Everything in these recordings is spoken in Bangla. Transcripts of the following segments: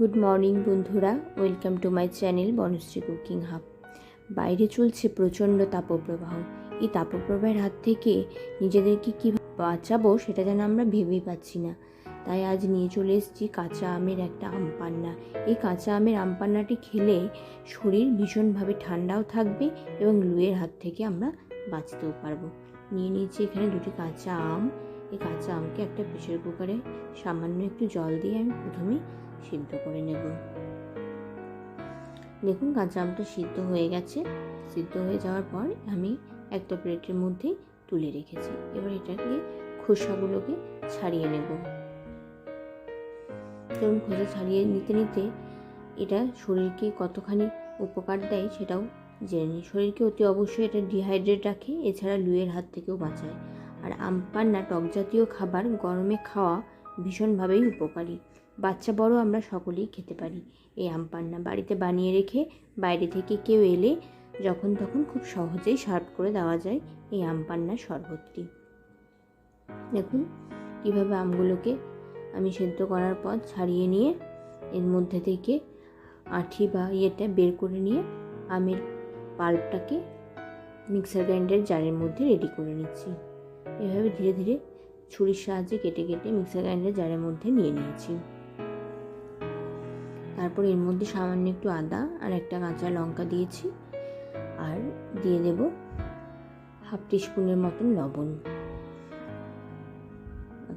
গুড মর্নিং বন্ধুরা, welcome to my channel Banashree cooking hub. বাইরে চলছে প্রচণ্ড তাপপ্রবাহ। এই তাপপ্রবাহের হাত থেকে নিজেদেরকে কী বাঁচাবো সেটা যেন আমরা ভেবেই পাচ্ছি না। তাই আজ নিয়ে চলে এসেছি কাঁচা আমের একটা আম পান্না। এই কাঁচা আমের আম পান্নাটি খেলে শরীর ভীষণভাবে ঠান্ডাও থাকবে এবং লুয়ের হাত থেকে আমরা বাঁচতেও পারব। নিয়ে নিয়েছি এখানে দুটি কাঁচা আম। এই কাঁচা আমকে একটা প্রেশার কুকারে সামান্য একটু জল দিয়ে আমি প্রথমেই সিদ্ধ করে নেব। দেখুন কাঁচা আমটা সিদ্ধ হয়ে গেছে। সিদ্ধ হয়ে যাওয়ার পর আমি একটা প্লেটের মধ্যে তুলে রেখেছি। এবার এটাকে খোসাগুলোকে ছাড়িয়ে নেব। ধরুন খোসা ছাড়িয়ে নিতে নিতে এটা শরীরকে কতখানি উপকার দেয় সেটাও জেনে নিই। শরীরকে অতি অবশ্যই এটা ডিহাইড্রেট রাখে, এছাড়া লুয়ের হাত থেকেও বাঁচায়। আর আম পান্না টক জাতীয় খাবার গরমে খাওয়া ভীষণভাবেই উপকারী। বাচ্চা বড় আমরা সকলেই খেতে পারি। এই আম পান্না বাড়িতে বানিয়ে রেখে বাইরে থেকে কেউ এলে যখন তখন খুব সহজেই সার্ভ করে দেওয়া যায় এই আম পান্নার শরবতটি। দেখুন কীভাবে আমগুলোকে আমি সেদ্ধ করার পর ছাড়িয়ে নিয়ে এর মধ্যে থেকে আঠি বা ইয়েটা বের করে নিয়ে আমের পাল্পটাকে মিক্সার গ্রাইন্ডার জারের মধ্যে রেডি করে নিচ্ছি। এভাবে ধীরে ধীরে ছুরির সাহায্যে কেটে কেটে মিক্সার গ্রাইন্ডার জারের মধ্যে নিয়ে নিয়েছি। তারপর এর মধ্যে সামান্য একটু আদা আর একটা কাঁচা লঙ্কা দিয়েছি আর দিয়ে দেব হাফ টিস্পুনের মতন লবণ।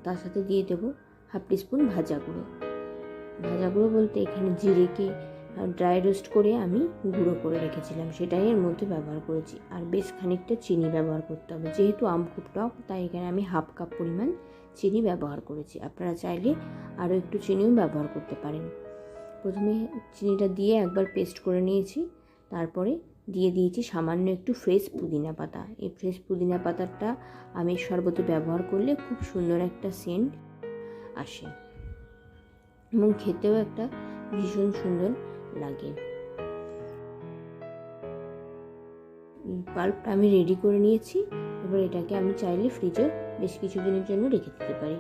তার সাথে দিয়ে দেব হাফ টিস্পুন ভাজা গুঁড়ো। ভাজা গুঁড়ো বলতে এখানে জিরেকে ড্রাই রোস্ট করে আমি গুঁড়ো করে রেখেছিলাম। সেটাই এর মধ্যে ব্যবহার করেছি। আর বেশ খানিকটা চিনি ব্যবহার করতে হবে। যেহেতু আম খুব টক তাই এখানে আমি হাফ কাপ পরিমাণ চিনি ব্যবহার করেছি। আপনারা চাইলে আরও একটু চিনিও ব্যবহার করতে পারেন। প্রথমে চিনিটা দিয়ে একবার পেস্ট করে নিয়েছি। তারপরে দিয়ে দিয়েছি সামান্য একটু ফ্রেশ পুদিনা পাতা। এই ফ্রেশ পুদিনা পাতাটা আমি শরবতে ব্যবহার করলে খুব সুন্দর একটা সেন্ট আসে। এবং খেতেও একটা ভীষণ সুন্দর লাগে। বাল্বটা আমি রেডি করে নিয়েছি। এবার এটাকে আমি চাইলে ফ্রিজে বেশ কিছু দিনের জন্য রেখে দিতে পারি।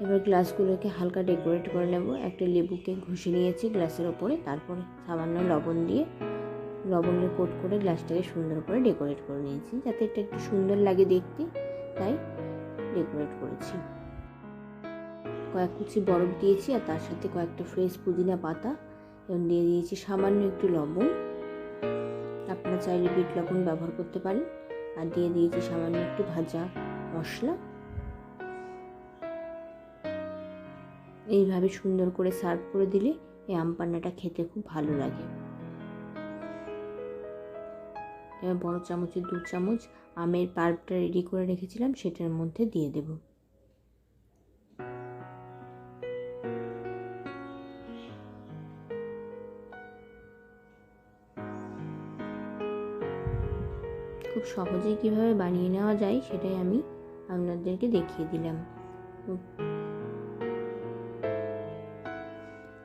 এবার গ্লাসগুলোকে হালকা ডেকোরেট করে নেব। একটা লেবুকে ঘষে নিয়েছি গ্লাসের ওপরে। তারপরে সামান্য লবণ দিয়ে লবণের কোট করে গ্লাসটাকে সুন্দর করে ডেকোরেট করে নিয়েছি। যাতে এটা একটু সুন্দর লাগে দেখতে। তাই ডেকোরেট করেছি। কয়েক কুচি বরফ দিয়েছি আর তার সাথে কয়েকটা ফ্রেশ পুদিনা পাতা এবং দিয়ে দিয়েছি সামান্য একটু লবণ। আপনারা চাইলে বিট লবণ ব্যবহার করতে পারেন। আর দিয়ে দিয়েছি সামান্য একটু ভাজা মশলা। এইভাবে সুন্দর করে সার্ভ করে দিলে এই আম পান্নাটা খেতে খুব ভালো লাগে। এবার বড় চামচের দু চামচ আমের পাল্পটা রেডি করে রেখেছিলাম, সেটার মধ্যে দিয়ে দেব। খুব সহজেই কীভাবে বানিয়ে নেওয়া যায় সেটাই আমি আপনাদেরকে দেখিয়ে দিলাম।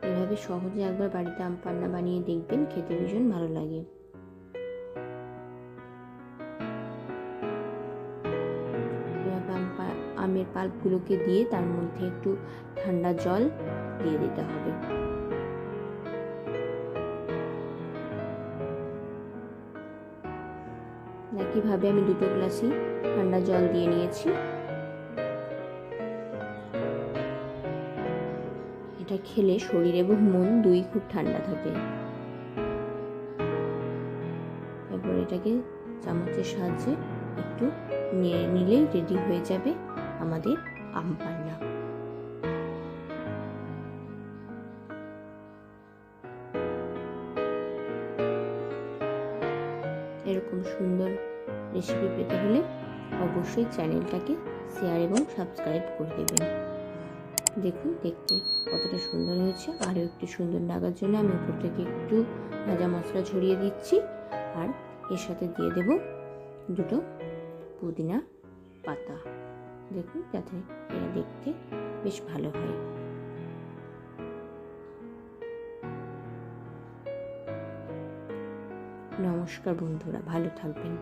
এভাবে সহজে একবার বাড়িতে আম পান্না বানিয়ে দেখবেন, খেতে ভীষণ ভালো লাগে। আমের পাল্পগুলোকে দিয়ে তার মধ্যে একটু ঠান্ডা জল দিয়ে দিতে হবে। একইভাবে আমি দুটো গ্লাসই ঠান্ডা জল দিয়ে নিয়েছি? এটা খেলে শরীর এবং মন দুই খুব ঠান্ডা থাকে। এরপর এটাকে চামচের সাহায্যে একটু নেড়ে নিলেই রেডি হয়ে যাবে আমাদের আম পান্না এরকম সুন্দর রেসিপি পেতে হলে অবশ্যই চ্যানেলটাকে শেয়ার এবং সাবস্ক্রাইব করে দেবেন। দেখুন, দেখতে কতটা সুন্দর হয়েছে। আরও একটু সুন্দর লাগার জন্য আমি উপর থেকে একটু ভাজা মশলা ছড়িয়ে দিচ্ছি। আর এর সাথে দিয়ে দেব দুটো পুদিনা পাতা। দেখুন, যাতে এরা দেখতে বেশ ভালো হয়। নমস্কার বন্ধুরা, ভালো থাকবেন।